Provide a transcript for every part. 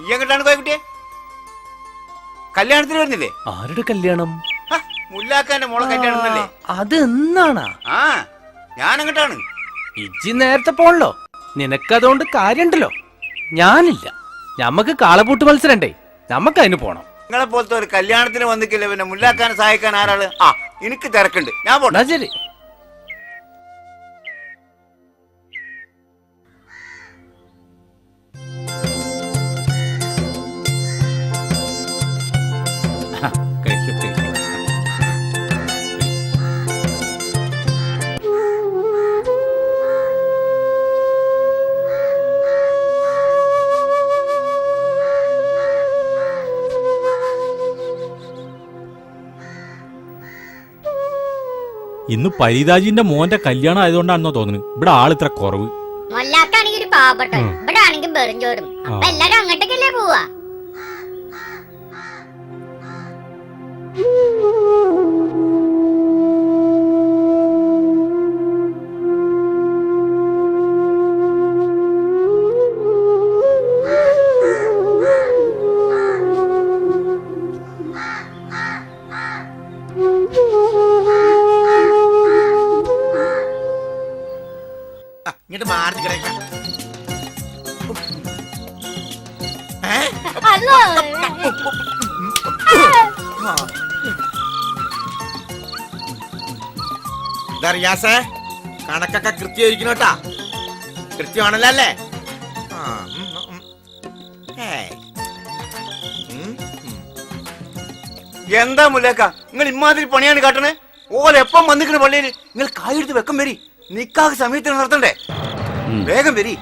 ഈ എങ്ങോട്ടാണ് കോയക്കുട്ടിയെ കല്യാണത്തിന് വരുന്നില്ലേ? ആരുടെ കല്യാണം? ഹ, മുല്ലാക്കാന്റെ മോളെ കല്യാണമല്ലേ അത് എന്നാണാ? ആ ഞാൻ എങ്ങോട്ടാണ്? ഇജ്ജി നേരത്തെ പോണല്ലോ. നിനക്കതുകൊണ്ട് കാര്യണ്ടല്ലോ ഞാനില്ല. ഞമ്മക്ക് കാളപൂട്ട് മത്സരണ്ടേ. നമുക്ക് അതിന് പോണം. നിങ്ങളെ പോലത്തെ ഒരു കല്യാണത്തിന് വന്നിക്കില്ല പിന്നെ മുല്ലാക്കാനെ സഹായിക്കാൻ ആരാൾ? ആ എനിക്ക് തിരക്കുണ്ട്. ഞാൻ പോട്ടെ. എന്നാ ശരി. ഇന്ന് പരിതാജിന്റെ മോന്റെ കല്യാണം ആയതുകൊണ്ടാണെന്നോ തോന്നുന്നു. ഇവിടെ ആൾ ഇത്ര കുറവ്. മൊല്ലാക്കാണെങ്കിൽ ഒരു പാവപ്പെട്ടവൻ. ഇവിടെ ആണെങ്കിൽ വെറുംചോറും അപ്പൊ എല്ലാരും അങ്ങോട്ടേക്കല്ലേ പോവാ? റിയാസേ കണക്കൊക്കെ കൃത്യമായിരിക്കണം കേട്ടാ. കൃത്യമാണല്ലോ അല്ലേ. എന്താ മുല്ലേക്ക? നിങ്ങൾ ഇമാതിരി പണിയാണ് കാട്ടണേ? ഓല എപ്പം വന്നിക്കണ പള്ളിയിൽ നിങ്ങൾ കായെടുത്ത് വെക്കം വരി. നിക്കാക്ക് സമയത്തിന് നടത്തണ്ടേ? വേഗം വരി.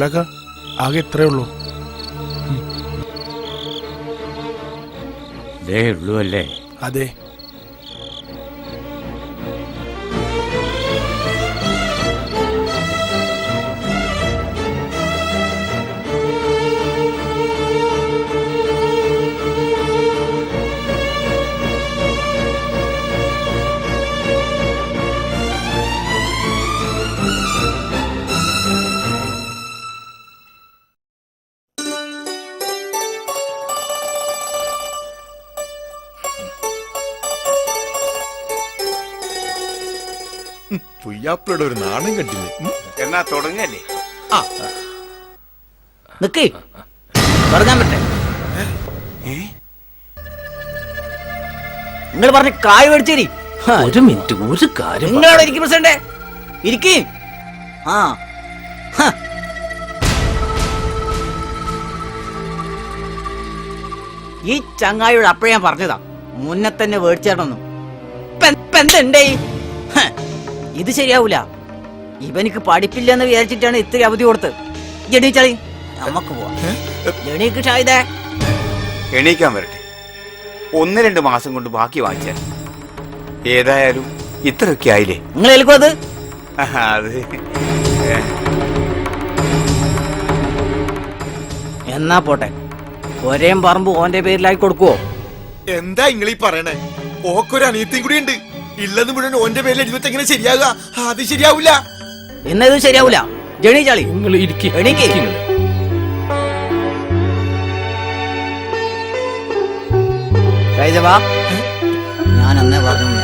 മുളക ആകെ ഇത്രേ ഉള്ളൂ. അല്ലേ അതെ. പുയ്യാപ്പിളുടെ ഒരു നാണം കണ്ടില്ലേ എന്നാ തുടങ്ങല്ലേ? നിക്കേ. തുടങ്ങാൻ പറ്റേ. നിങ്ങൾ പറഞ്ഞ കായ് മേടിച്ചേരി. ഒരു മിനിറ്റ് ഒരു കാര്യം നിങ്ങളവിടെ ഇരിക്കും പ്രസിഡന്റ്. ഇരിക്കേ. ആ. ഈ ചങ്ങായിയോട് അപ്പോഴേ ഞാൻ പറഞ്ഞതാ. മുന്നേ തന്നെ മേടിച്ചേരണമെന്ന്. എന്തുണ്ടേ? ഇത് ശരിയാവൂല. ഇവനിക്ക് പഠിപ്പില്ലെന്ന് വിചാരിച്ചിട്ടാണ് ഇത്ര അവധി കൊടുത്ത്. എണീച്ചാളി. നമുക്ക് പോവാം. ഷായിദേ എണീക്കാൻ വരട്ടെ. ഒന്ന് രണ്ട് മാസം കൊണ്ട് ബാക്കി വാങ്ങിച്ചാൽ ഏതായാലും ഇത്രയൊക്കെ ആയില്ലേ? നിങ്ങൾ ഏൽക്കും അത്? അത്. എന്നാ പോട്ടെ. ഒരേം പറമ്പ് ഓന്റെ പേരിലായി കൊടുക്കുവോ? എന്താ ഇങ്ങളീ പറയണേ? ഓക്കൊരു അനിയത്തിയും കൂടി ഉണ്ട്. ഇല്ലെന്ന് മുഴുവൻ ഓന്റെ പേരിൽ എഴുതി എങ്ങനെ ശരിയാകുക. അത് ശരിയാവില്ല എന്നത് ശരിയാവൂല? ജണി ചളി. നിങ്ങൾ ഇരിക്ക്. എണീക്ക്. ഇരിക്ക്. നിങ്ങൾ. ഞാൻ അന്നേ പറഞ്ഞു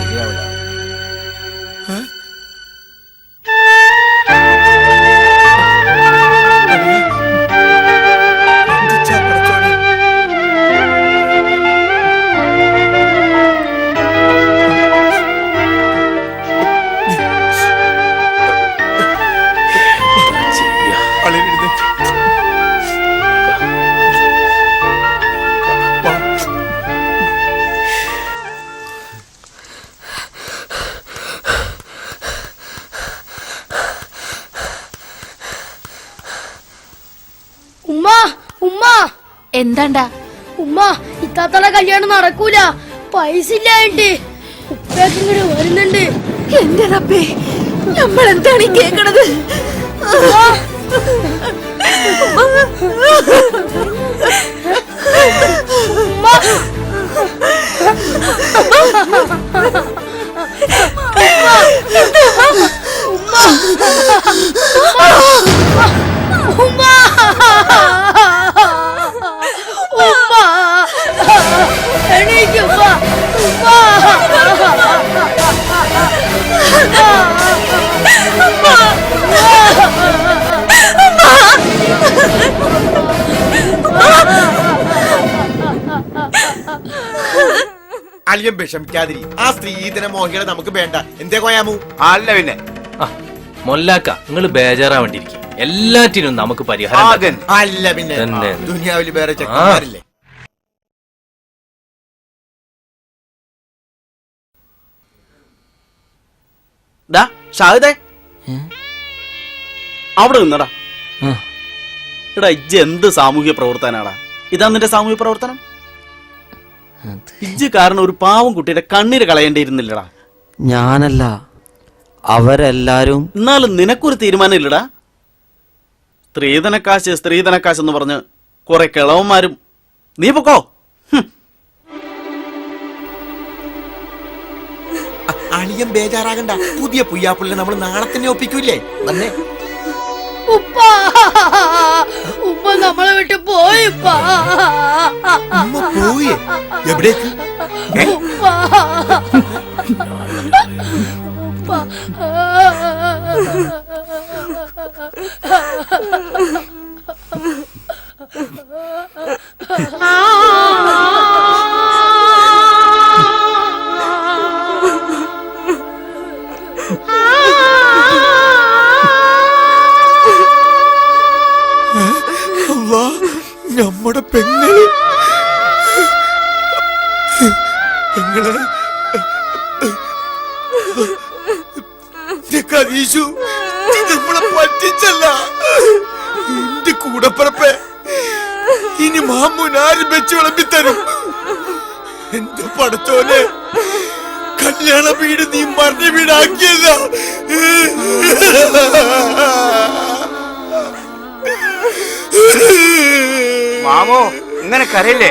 ഉമ്മ. എന്താണ്ടാ? ഉമ്മ ഇത്താത്തയുടെ കല്യാണം നടക്കൂല. പൈസ ഇല്ലായിട്ട് ഉപ്പയൊക്കെ ഇങ്ങോട്ട് വരുന്നുണ്ട്. എന്റെ റബ്ബേ നമ്മൾ എന്താണ് ഈ കേക്കണത്? ഉമ്മ. ഉമ്മ. അളിയൻ വിഷമിക്കാതിരി. ആ സ്ത്രീധന മോഹികളെ നമുക്ക് വേണ്ട. എന്തേ കോയാമു? അല്ല പിന്നെ. ആ മൊല്ലാക്ക നിങ്ങൾ ബേജാറാവേണ്ടിയിരിക്കും എല്ലാറ്റിനും നമുക്ക് പരിഹാരം ഉണ്ടാക്കാം. അല്ല പിന്നെ. തന്നെ. ദുനിയാവിൽ വേറെ ചെക്കന്മാരില്ലേ? ഡാ ഷാഹിദേ. അവിടെ നിന്നടാ. എടാ ഇജ്ജ് എന്ത് സാമൂഹ്യ പ്രവർത്തനാടാ? ഇതാ നിന്റെ സാമൂഹ്യ പ്രവർത്തനം? ഇജ്ജ് കാരണം ഒരു പാവം കുട്ടിയുടെ കണ്ണീര് കളയേണ്ടിയിരുന്നില്ലടാ. ഞാനല്ല അവരെല്ലാരും എന്നാലും നിനക്കൊരു തീരുമാനമില്ലടാ. സ്ത്രീധനക്കാശ് സ്ത്രീധനക്കാശ് എന്ന് പറഞ്ഞ് കുറെ കിളവന്മാരും നീ പൊക്കോ. അളിയം ബേജാറാകണ്ട. പുതിയ പുയ്യാപ്പുള്ള നമ്മൾ നാളെ തന്നെ ഒപ്പിക്കൂലേ വന്നേ. ഉപ്പ. ഉപ്പ നമ്മളെ വിട്ട് പോയി ഉപ്പ. ഉമ്മ പോയേ എവിടേക്ക് നമ്മുടെ പെങ്ങൾ ഇത് നമ്മളെ പറ്റിച്ചല്ല. എന്റെ കൂടപ്പറപ്പെ ഇനി മാമൂൻ ആരും വെച്ച് വിളമ്പിത്തരും. എന്റെ പടത്തോനെ കല്യാണ വീട് നീ മറിഞ്ഞ വീടാക്കിയല്ല. മാമോ ഇങ്ങനെ കരയില്ലേ?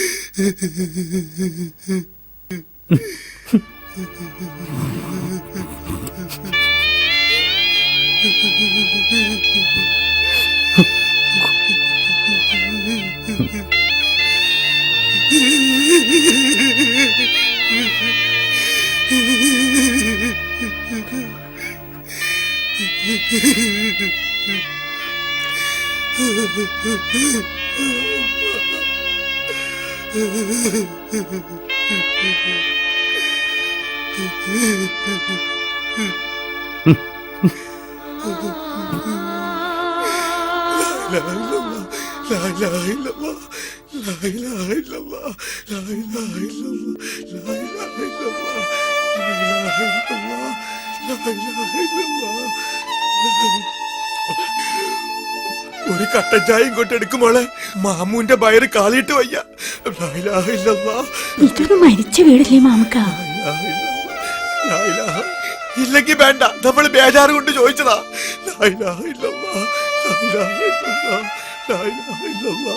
Mm-hmm. പൊടിക്കടങ്ങട ഒരു കട്ടൻ ചായ ഇങ്ങോട്ട് എടുക്കുമോളെ മാമൂന്റെ വയറ് കാലിട്ട് വയ്യ. ഇതൊരു മരിച്ച വീടല്ലേ മാമക്ക? ലാ ഇലാഹ, ലാ ഇല്ലെങ്കി വേണ്ട. നമ്മൾ ബേജാറ് കൊണ്ട് ചോദിച്ചതാ. ലാ ഇലാഹ ഇല്ലല്ലാ, ലാ ഇല്ലല്ലാ, ലാ ഇലാഹ ഇല്ലല്ലാ,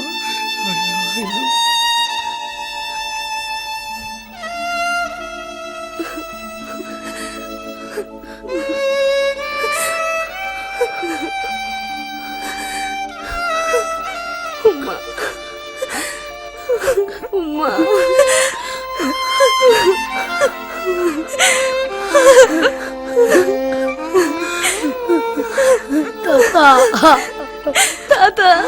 等到他的